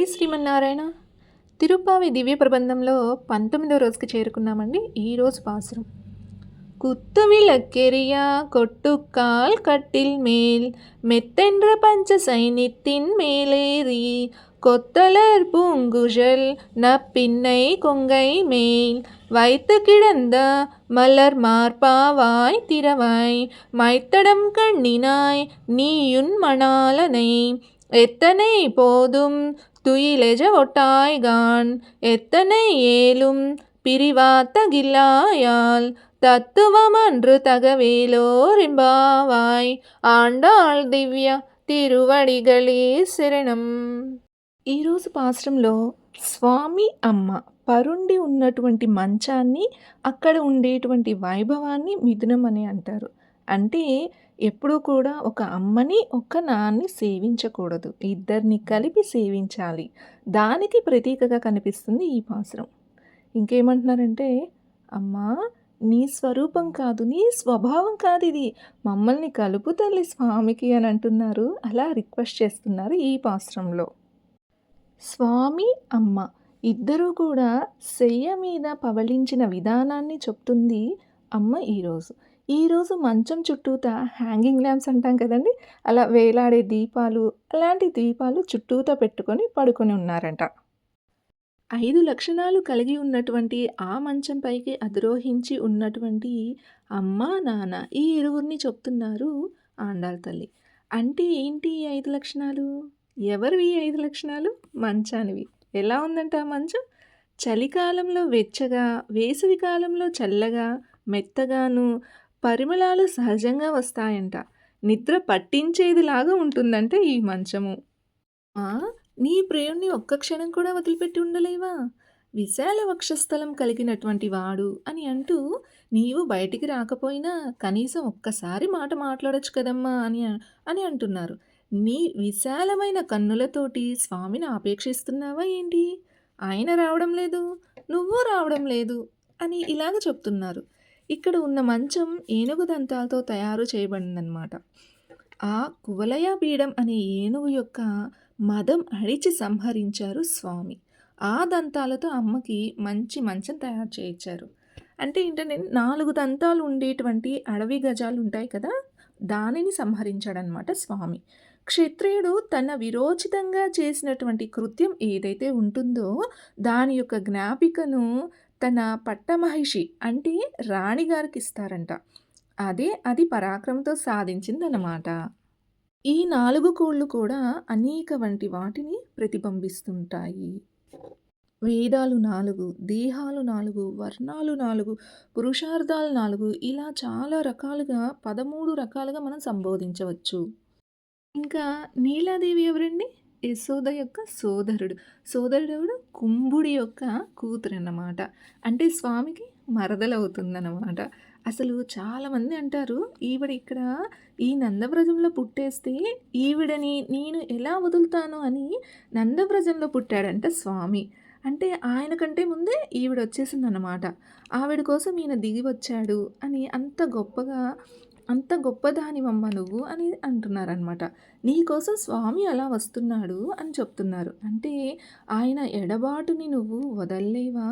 ఈ శ్రీమన్నారాయణ తిరుప్పావి దివ్య ప్రబంధంలో పంతొమ్మిదో రోజుకి చేరుకున్నామండి ఈరోజు పాసురం குத்து விளக்கெரியா கொட்டுக்கால் கட்டில் மேல் மெத்தென்ற பஞ்ச சைனித்தின் மேலேறி கொத்தலர் பூங்குழல் நப்பின்னை கொங்கை மேல் வைத்து கிடந்த மலர் மார்பாவாய் திறவாய் மைத்தடம் கண்ணினாய் நீயுன் மணாலனை எத்தனை போதும் துயிலெஜ ஒட்டாய்கான் எத்தனை ஏலும் பிரிவாத்தகில்லாயால் தத்துவமன்று தகவேலோரிம்பாவாய் ఆండాళ్ దివ్య తిరువడిగళే శరణం ఈరోజు పాశ్రంలో స్వామి అమ్మ పరుండి ఉన్నటువంటి మంచాన్ని అక్కడ ఉండేటువంటి వైభవాన్ని మిథునం అని అంటారు అంటే ఎప్పుడూ కూడా ఒక అమ్మని ఒక నాన్ని సేవించకూడదు. ఇద్దరిని కలిపి సేవించాలి. దానికి ప్రతీకగా కనిపిస్తుంది ఈ పాసురం ఇంకేమంటున్నారంటే అమ్మా నీ స్వరూపం కాదు నీ స్వభావం కాదు ఇది. మమ్మల్ని కలుపు తల్లి స్వామికి అని అంటున్నారు. అలా రిక్వెస్ట్ చేస్తున్నారు ఈ పాశ్రంలో స్వామి అమ్మ ఇద్దరూ కూడా శయ్య మీద పవళించిన విధానాన్ని చెప్తుంది అమ్మ ఈరోజు. ఈరోజు మంచం చుట్టూత హ్యాంగింగ్ ల్యాంప్స్ అంటాం కదండి. అలా వేలాడే దీపాలు అలాంటి దీపాలు చుట్టూత పెట్టుకొని పడుకొని ఉన్నారంట. ఐదు లక్షణాలు కలిగి ఉన్నటువంటి ఆ మంచం పైకి అధిరోహించి ఉన్నటువంటి అమ్మ నాన్న ఈ ఇరువురిని చెప్తున్నారు ఆండాల తల్లి. అంటే ఏంటి ఈ ఐదు లక్షణాలు? ఎవరివి ఈ ఐదు లక్షణాలు? మంచానివి. ఎలా ఉందంట ఆ మంచం? చలికాలంలో వెచ్చగా వేసవి కాలంలో చల్లగా మెత్తగాను పరిమళాలు సహజంగా వస్తాయంట. నిద్ర పట్టించేదిలాగా ఉంటుందంటే ఈ మంచము. ఆ నీ ప్రియుణ్ణి ఒక్క క్షణం కూడా వదిలిపెట్టి ఉండలేవా? విశాల వక్షస్థలం కలిగినటువంటి వాడు అని అంటూ నీవు బయటికి రాకపోయినా కనీసం ఒక్కసారి మాట మాట్లాడొచ్చు కదమ్మా అని అని అంటున్నారు. నీ విశాలమైన కన్నులతోటి స్వామిని ఆపేక్షిస్తున్నావా ఏంటి? ఆయన రావడం లేదు నువ్వు రావడం లేదు అని ఇలాగ చెప్తున్నారు. ఇక్కడ ఉన్న మంచం ఏనుగు దంతాలతో తయారు చేయబడిందనమాట ఆ కువలయ పీడం అనే ఏనుగు యొక్క మదం అడిచి సంహరించారు స్వామి. ఆ దంతాలతో అమ్మకి మంచి మంచం తయారు చేయించారు. అంటే ఏంటంటే నాలుగు దంతాలు ఉండేటువంటి అడవి గజాలు ఉంటాయి కదా దానిని సంహరించాడనమాట స్వామి. క్షత్రియుడు తన విరోచితంగా చేసినటువంటి కృత్యం ఏదైతే ఉంటుందో దాని యొక్క జ్ఞాపికను తన పట్టమహిషి అంటే రాణిగారికి ఇస్తారంట అదే అది పరాక్రమంతో సాధించిందన్నమాట. ఈ నాలుగు కోళ్ళు కూడా అనేక వంటి వాటిని ప్రతిబింబిస్తుంటాయి. వేదాలు నాలుగు దేహాలు నాలుగు వర్ణాలు నాలుగు పురుషార్థాలు నాలుగు ఇలా చాలా రకాలుగా పదమూడు రకాలుగా మనం సంబోధించవచ్చు. ఇంకా నీలాదేవి ఎవరండి? యశోద యొక్క సోదరుడు. సోదరుడు కుంభుడి యొక్క కూతురు అన్నమాట అంటే స్వామికి మరదలవుతుందన్నమాట. అసలు చాలామంది అంటారు ఈవిడ ఇక్కడ ఈ నందవ్రజంలో పుట్టేస్తే ఈవిడని నేను ఎలా వదులుతాను? అని నందవ్రజంలో పుట్టాడంట స్వామి. అంటే ఆయన కంటే ముందే ఈవిడ వచ్చేసిందన్నమాట. ఆవిడ కోసం ఈయన దిగి వచ్చాడు అని అంత గొప్పగా అంత గొప్పదానివమ్మ నువ్వు అని అంటున్నారనమాట నీకోసం స్వామి అలా వస్తున్నాడు అని చెప్తున్నారు. అంటే ఆయన ఎడబాటుని నువ్వు వదల్లేవా?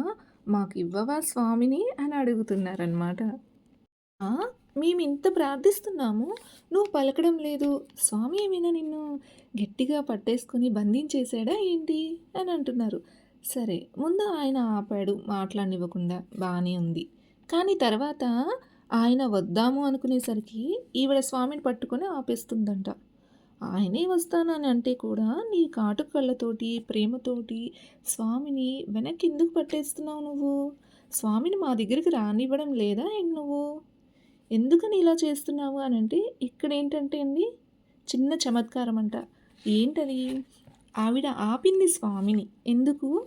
మాకు ఇవ్వవా స్వామిని? అని అడుగుతున్నారనమాట మేము ఇంత ప్రార్థిస్తున్నాము? నువ్వు పలకడం లేదు. స్వామి ఏమైనా నిన్ను గట్టిగా పట్టేసుకొని బంధించేశాడా ఏంటి? అని అంటున్నారు. సరే ముందు ఆయన ఆపాడు మాట్లాడనివ్వకుండా బాగానే ఉంది. కానీ తర్వాత ఆయన వద్దాము అనుకునేసరికి ఈవిడ స్వామిని పట్టుకొని ఆపేస్తుందంట. ఆయనే వస్తానని అంటే కూడా నీ కాటు కళ్ళతోటి ప్రేమతోటి స్వామిని వెనక్కి ఎందుకు పట్టేస్తున్నావు నువ్వు? స్వామిని మా దగ్గరికి రానివ్వడం లేదా నువ్వు? ఎందుకని ఇలా చేస్తున్నావు అని అంటే ఇక్కడ ఏంటంటే అండి చిన్న చమత్కారం అంట. ఏంటది? ఆవిడ ఆపింది స్వామిని. ఎందుకు?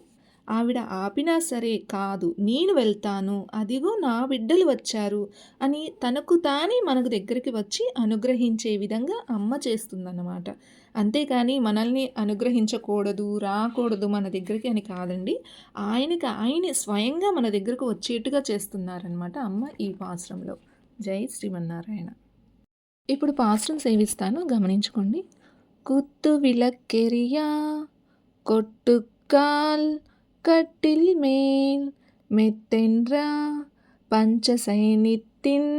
ఆవిడ ఆపినా సరే కాదు నేను వెళ్తాను అదిగో నా బిడ్డలు వచ్చారు అని తనకు తానే మనకు దగ్గరికి వచ్చి అనుగ్రహించే విధంగా అమ్మ చేస్తుందన్నమాట. అంతేకాని మనల్ని అనుగ్రహించకూడదు రాకూడదు మన దగ్గరికి అని కాదండి. ఆయనకి ఆయన స్వయంగా మన దగ్గరకు వచ్చేట్టుగా చేస్తున్నారనమాట అమ్మ ఈ పాశ్రంలో జై శ్రీమన్నారాయణ. ఇప్పుడు పాశ్రం సేవిస్తాను గమనించుకోండి. కుత్తు విలక్కెరియా కొట్టుకాల్ கட்டில் மேல் மெத்தென்றா பஞ்சசைனித்தின்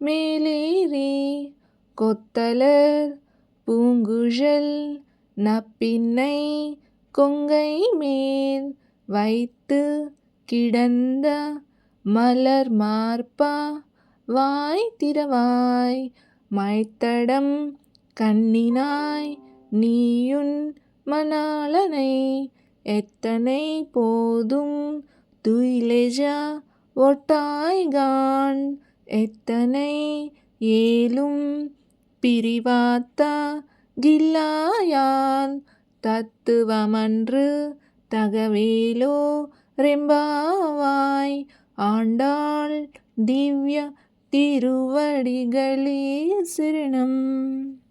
மேலேறி கொத்தலர் பூங்குழல் நப்பின்னை கொங்கை மேல் வைத்து கிடந்த மலர் மார்பா வாய் திரவாய் மைத்தடம் கண்ணினாய் நீயுன் மணாளனை எத்தனை போதும் துயிலெஜா ஒட்டாய்கான்? எத்தனை ஏலும் பிரிவாத்தா கில்லாயான்? தத்துவமன்று தகவேலோ ரெம்பாவாய்? ஆண்டாள் திவ்ய திருவடிகளே சரணம்.